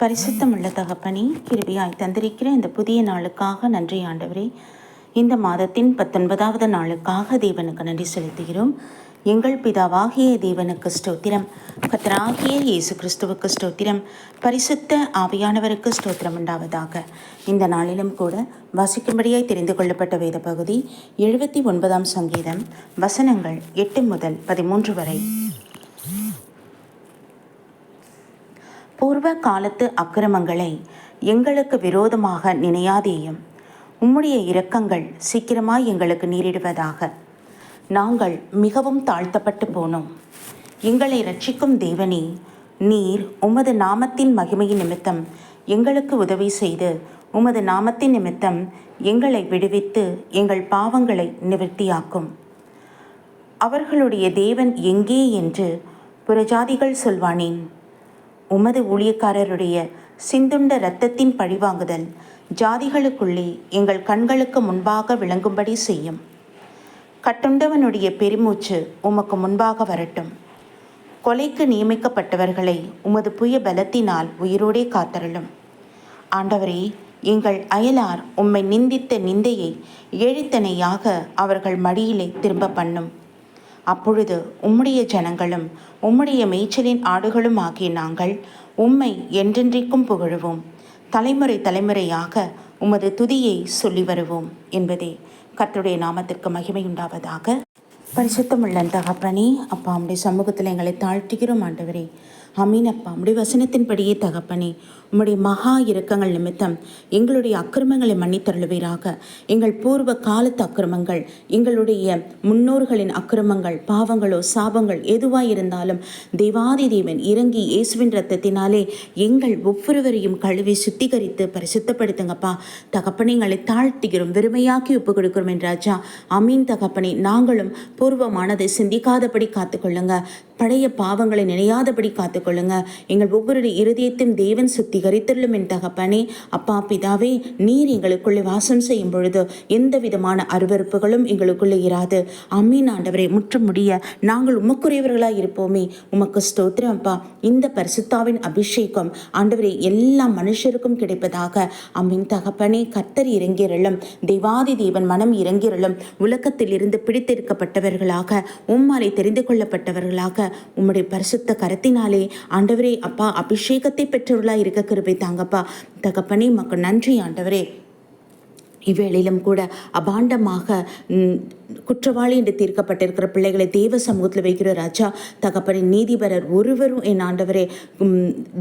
பரிசுத்தமுள்ள தகப்பனே கிருபியாய் தந்திருக்கிற இந்த புதிய நாளுக்காக நன்றி ஆண்டவரே. இந்த மாதத்தின் பத்தொன்பதாவது நாளுக்காக தேவனுக்கு நன்றி செலுத்துகிறோம். எங்கள் பிதாவாகிய தேவனுக்கு ஸ்தோத்திரம். கத்தராகிய இயேசு கிறிஸ்துவுக்கு ஸ்தோத்திரம். பரிசுத்த ஆவியானவருக்கு ஸ்தோத்திரம் உண்டாவதாக. இந்த நாளிலும் கூட வாசிக்கும்படியாய் தெரிந்து கொள்ளப்பட்ட வேத பகுதி எழுபத்தி ஒன்பதாம் சங்கீதம் வசனங்கள் எட்டு முதல் பதிமூன்று வரை. பூர்வ காலத்து அக்கிரமங்களை எங்களுக்கு விரோதமாக நினையாதேயும். உம்முடைய இரக்கங்கள் சீக்கிரமாய் எங்களுக்கு நேரிடுவதாக. நாங்கள் மிகவும் தாழ்த்தப்பட்டு போனோம். எங்களை ரட்சிக்கும் தேவனே நீர் உமது நாமத்தின் மகிமையின் நிமித்தம் எங்களுக்கு உதவி செய்து உமது நாமத்தின் நிமித்தம் எங்களை விடுவித்து எங்கள் பாவங்களை நிவர்த்தியாக்கும். அவர்களுடைய தேவன் எங்கே என்று புறஜாதிகள் சொல்வானேன். உமது ஊழியக்காரருடைய சிந்துண்ட இரத்தத்தின் பழிவாங்குதல் ஜாதிகளுக்குள்ளே எங்கள் கண்களுக்கு முன்பாக விளங்கும்படி செய்யும். கட்டுண்டவனுடைய பெருமூச்சு உமக்கு முன்பாக வரட்டும். கொலைக்கு நியமிக்கப்பட்டவர்களை உமது புய பலத்தினால் உயிரோடே காத்தருளும். ஆண்டவரே எங்கள் அயலார் உம்மை நிந்தித்த நிந்தையை ஏழைத்தனையாக அவர்கள் மடியிலே திரும்ப பண்ணும். அப்பொழுது உம்முடைய ஜனங்களும் உம்முடைய மேய்ச்சலின் ஆடுகளும் ஆகிய நாங்கள் உம்மை என்றென்றைக்கும் புகழுவோம். தலைமுறை தலைமுறையாக உமது துதியை சொல்லி வருவோம் என்பதே கர்த்தருடைய நாமத்திற்கு மகிமை உண்டாவதாக பரிசுத்தமுள்ள தகப்பனே அப்பா உம்முடைய சமூகத்தில் எங்களை தாழ்த்துகிறோம் ஆண்டவரே. அமீன் அப்பா உம்முடைய வசனத்தின்படியே தகப்பனே உம்முடைய மகா இரக்கங்கள் நிமித்தம் எங்களுடைய அக்கிரமங்களை மன்னித்தருளுவீராக. எங்கள் பூர்வ காலத்து அக்கிரமங்கள் எங்களுடைய முன்னோர்களின் அக்கிரமங்கள் பாவங்களோ சாபங்கள் எதுவாக இருந்தாலும் தேவாதி தேவன் இறங்கி இயேசுவின் ரத்தத்தினாலே எங்கள் ஒவ்வொருவரையும் கழுவி சுத்திகரித்து பரிசுத்தப்படுத்துங்கப்பா. தகப்பனை எங்களை தாழ்த்துகிறோம் வெறுமையாக்கி ஒப்பு கொடுக்கிறோம் என்றாச்சா அமீன் தகப்பனை நாங்களும் பூர்வமானதை சிந்திக்காதபடி காத்துக்கொள்ளுங்க. பழைய பாவங்களை நினையாதபடி கொள்ளுங்க எங்கள் ஒவ்வொருடைய இருதயத்தையும் தேவன் சுத்திகரித்துள்ளும் என் தகப்பனே. அப்பா பிதாவே நீர் எங்களுக்குள்ளே வாசம் செய்யும் பொழுது எந்த விதமான அருவறுப்புகளும் எங்களுக்குள்ளே இராது. அம்மீன் ஆண்டவரை முற்ற முடிய நாங்கள் உமக்குரியவர்களாக இருப்போமே. உமக்கு ஸ்தோத்திரம் அப்பா. இந்த பரிசுத்தாவின் அபிஷேகம் ஆண்டவரை எல்லா மனுஷருக்கும் கிடைப்பதாக. அம்மின் தகப்பனே கர்த்தர் இறங்கிரலும் தேவாதி தேவன் மனம் இறங்கிரலும் உலகத்திலிருந்து பிடித்தெடுக்கப்பட்டவர்களாக பிடித்திருக்கப்பட்டவர்களாக உம்மாலை தெரிந்து கொள்ளப்பட்டவர்களாக உம்முடைய பரிசுத்த கரத்தினாலே ஆண்டவரே அப்பா அபிஷேகத்தை பெற்றவர்களாக இருக்க கிருபை தாங்கப்பா. தகப்பனே மக்கு நன்றி ஆண்டவரே. இவ்வேளையிலும் கூட அபாண்டமாக குற்றவாளி என்று தீர்க்கப்பட்டிருக்கிற பிள்ளைகளை தேவ சமூகத்தில் வைக்கிற ராஜா தகப்பனின் நீதிபரர் ஒருவரும் என் ஆண்டவரே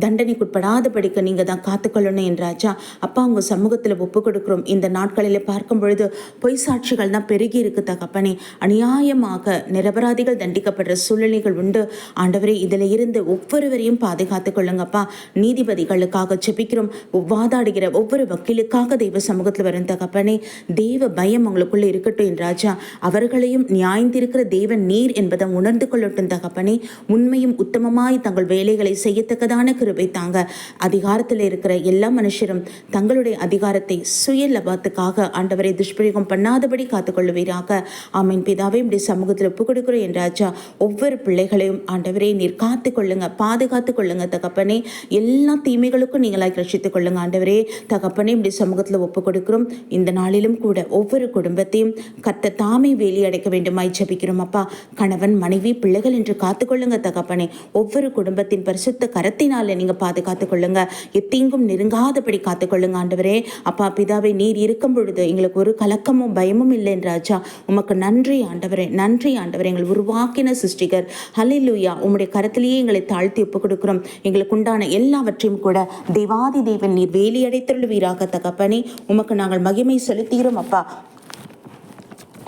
தண்டனைக்குட்படாத படிக்க நீங்கள் தான் காத்துக்கொள்ளணும் என் ராஜா. அப்பா உங்கள் சமூகத்தில் ஒப்பு கொடுக்குறோம். இந்த நாட்களில் பார்க்கும் பொழுது பொய் சாட்சிகள் தான் பெருகி இருக்கு தகப்பனே. அநியாயமாக நிரபராதிகள் தண்டிக்கப்படுற சூழ்நிலைகள் உண்டு. ஆண்டவரே இதில் இருந்து ஒவ்வொருவரையும் பாதுகாத்துக் கொள்ளுங்கப்பா. நீதிபதிகளுக்காக ஜெபிக்கிறோம். வாதாடுகிற ஒவ்வொரு வக்கீலுக்காக தெய்வ சமூகத்தில் வரும் தகப்பனே தேவ பயம் உங்களுக்குள்ள இருக்கட்டும் என் ராஜா. அவர்களையும் நியாய்ந்திருக்கிற தேவன் நீர் என்பதை உணர்ந்து கொள்ளட்டும் தகப்பனே. உண்மையும் உத்தமமாய் தங்கள் வேலைகளை செய்யத்தக்கதான கிருபை தாங்க. அதிகாரத்தில் இருக்கிற எல்லா மனுஷரும் தங்களுடைய அதிகாரத்தை சுய லபாத்துக்காக ஆண்டவரை துஷ்பிரயோகம் பண்ணாதபடி காத்துக்கொள்ளுவீராக. ஆமீன். பிதாவே இப்படி சமூகத்தில் ஒப்பு கொடுக்கிறோம் என் ராஜா. ஒவ்வொரு பிள்ளைகளையும் ஆண்டவரே நீர் காத்து கொள்ளுங்க பாதுகாத்து கொள்ளுங்க தகப்பனே. எல்லா தீமைகளுக்கும் நீங்களாக ரசித்துக் கொள்ளுங்க ஆண்டவரே. தகப்பனே இப்படி சமூகத்தில் ஒப்பு கொடுக்கிறோம் இந்த நாளிலும் கூட ஒவ்வொரு குடும்பத்தையும் கத்த தாமே வேலி அடைக்க வேண்டுமாய் ஜபிக்கிறோம் அப்பா. கணவன் மனைவி பிள்ளைகள் என்று காத்துக்கொள்ளுங்க தகப்பனே. ஒவ்வொரு குடும்பத்தின் பரிசுத்த கரத்தினால நீங்க பாதுகாத்துக் கொள்ளுங்க எத்தீங்கும் நெருங்காதபடி காத்துக்கொள்ளுங்க ஆண்டவரே. அப்பா பிதாவை நீர் இருக்கும் பொழுது எங்களுக்கு ஒரு கலக்கமும் பயமும் இல்லை ராஜா. உமக்கு நன்றி ஆண்டவரே நன்றி ஆண்டவரே. எங்கள் உருவாக்கின சிருஷ்டிகர். ஹலிலுயா உம்முடைய கரத்திலேயே எங்களை தாழ்த்தி ஒப்பு கொடுக்கிறோம் எங்களுக்கு உண்டான எல்லாவற்றையும் கூட தேவாதி தேவன் நீர் வேலி அடைத்தருள்வீராக தகப்பனே. உமக்கு நாங்கள் மகிமை செலுத்துகிறோம் அப்பா.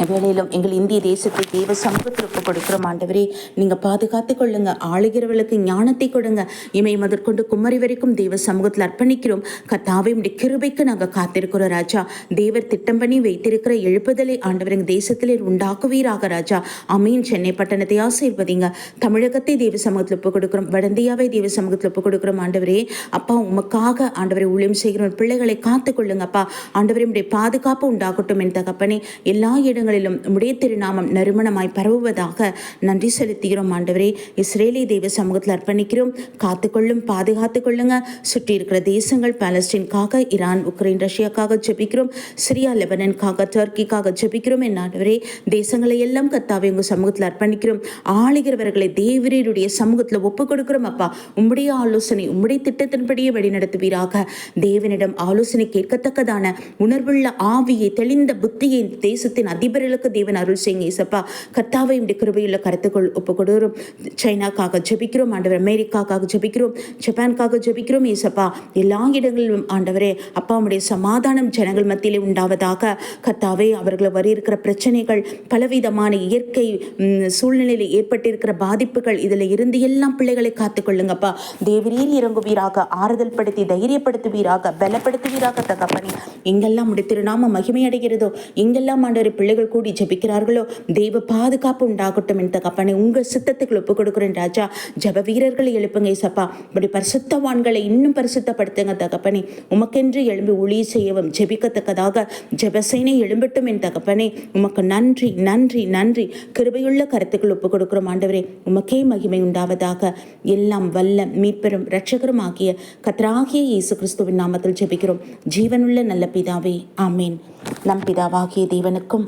வேளையிலும் எங்கள் இந்திய தேசத்தை தேவ சமூகத்தில் ஒப்பு கொடுக்கிறோம் ஆண்டவரே. நீங்கள் பாதுகாத்து கொள்ளுங்க ஆளுகிறவர்களுக்கு ஞானத்தை கொடுங்க. இமை முதற்கொண்டு குமரி வரைக்கும் தேவ சமூகத்தில் அர்ப்பணிக்கிறோம். கத்தாவை உடைய கிருபைக்கு நாங்கள் காத்திருக்கிறோம் ராஜா. தேவர் திட்டம் பண்ணி வைத்திருக்கிற எழுப்புதலை ஆண்டவர் எங்கள் தேசத்திலே உண்டாக்குவீராக ராஜா. அமீன் சென்னை பட்டணத்தை ஆசீர்வதிங்க. தமிழகத்தை தேவ சமூகத்தில் ஒப்பு கொடுக்கிறோம். வடந்தியாவை தேவ சமூகத்தில் ஒப்பு கொடுக்கிறோம் ஆண்டவரே. அப்பா உமக்காக ஆண்டவரை ஊழியம் செய்கிறோம். பிள்ளைகளை காத்து கொள்ளுங்கப்பா ஆண்டவரே பாதுகாப்பு உண்டாகட்டும் என் தகப்பனே. எல்லா இடங்களும் இடங்களிலும் உடைய திருநாமம் நறுமணமாய் பரவுவதாக நன்றி செலுத்துகிறோம் ஆண்டவரே. இஸ்ரேலிய தெய்வ சமூகத்தில் அர்ப்பணிக்கிறோம். காத்துக்கொள்ளும் பாதுகாத்து கொள்ளுங்க சுற்றி இருக்கிற தேசங்கள் பாலஸ்டீன்காக ஈரான் உக்ரைன் ரஷ்யாக்காக ஜெபிக்கிறோம். சிரியா லெபனன்காக டர்க்கிக்காக ஜெபிக்கிறோம். என் ஆண்டவரே தேசங்களை எல்லாம் கத்தாவை உங்கள் சமூகத்தில் அர்ப்பணிக்கிறோம். ஆளுகிறவர்களை தேவரீருடைய சமூகத்தில் ஒப்பு கொடுக்கிறோம் அப்பா. உம்முடைய ஆலோசனை உம்முடைய திட்டத்தின்படியே வழிநடத்துவீராக. தேவனிடம் ஆலோசனை கேட்கத்தக்கதான உணர்வுள்ள ஆவியை தெளிந்த புத்தியை தேசத்தின் அதிபர் அனைவர்களுக்கு தேவன் அருள் செய்யுங்க இசப்பா கர்த்தாவை இந்த கிருபையுள்ள கருத்துக்கள் ஒப்பு கொடுக்கிறோம் சைனாக்காக ஜபிக்கிறோம் ஆண்டவர். அமெரிக்காக்காக ஜபிக்கிறோம் ஜப்பான்காக ஜபிக்கிறோம் ஏசப்பா எல்லா இடங்களிலும் ஆண்டவரே அப்பா உம்முடைய சமாதானம் ஜனங்கள் மத்தியிலே உண்டாவதாக கர்த்தாவே அவர்களை வரி இருக்கிற பிரச்சனைகள் பலவிதமான இயற்கை சூழ்நிலையில் ஏற்பட்டிருக்கிற பாதிப்புகள் இதில் இருந்து எல்லாம் பிள்ளைகளை காத்துக்கொள்ளுங்கப்பா. தேவரீர் இறங்குவீராக ஆறுதல் படுத்தி தைரியப்படுத்துவீராக பலப்படுத்துவீராக தகப்பனே. எங்கெல்லாம் உடைய திருநாம மகிமை அடைகிறதோ எங்கெல்லாம் ஆண்டவர் பிள்ளைகள் கூடி ஜபிக்கிறார்களோ? தெய்வ பாதுகாப்பு உண்டாகட்டும். என் தகப்பனை உங்கள் சித்தத்துக்கு ஒப்புக் கொடுக்குறேன் ராஜா. ஜப வீரர்களை எழுப்புங்க சப்பா இப்படி பரிசுத்தவான்களை இன்னும் பரிசுத்தப்படுத்துங்க தகப்பனே உமக்கென்று எழும்பி ஒளி செய்யவும் ஜெபிக்கத்தக்கதாக ஜெபசேனை எழும்பட்டும் என் தகப்பனே உமக்கு நன்றி நன்றி நன்றி. கிருபையுள்ள கருத்துக்கள் ஒப்பு கொடுக்கிறோம் ஆண்டவரே. உமக்கே மகிமை உண்டாவதாக. எல்லாம் வல்ல மீட்பெரும் இரட்சகரும் ஆகிய கத்ராகிய இயேசு கிறிஸ்துவின் நாமத்தில் ஜெபிக்கிறோம். ஜீவனுள்ள நல்ல பிதாவே ஆமேன். நம் பிதாவாகிய தேவனுக்கும்